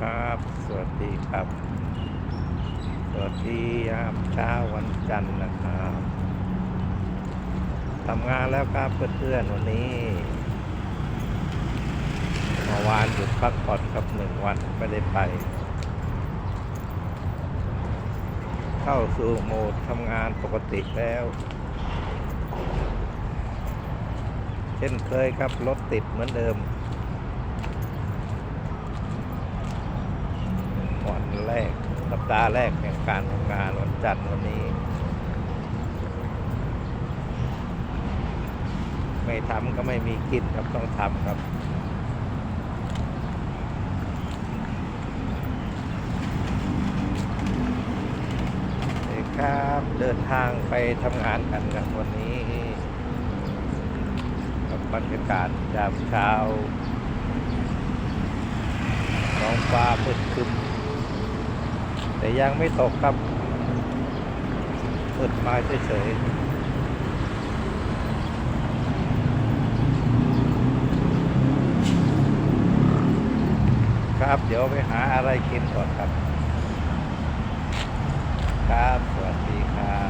ครับ สวัสดีครับ สวัสดียามเช้าวันจันทร์นะครับทำงานแล้วครับเพื่อนๆวันนี้เมื่อวานหยุดพักผ่อนครับหนึ่งวันไม่ได้ไป เข้าสู่โหมดทำงานปกติแล้ว เช่นเคยครับรถติดเหมือนเดิม วัน แรก สัปดาห์แรกแห่งการทำงานวันจันทร์วันนี้ ไม่ทำก็ไม่มีกินครับต้องทำครับสวัสดีครับเดินทางไปทำงานกันครับวันนี้กับบรรยากาศยามเช้าท้องฟ้ามืดครึ้ม แต่ยังไม่ตกครับมืดมาเฉยๆ ครับ เดี๋ยวไปหาอะไรกินก่อนครับ ครับ สวัสดีครับ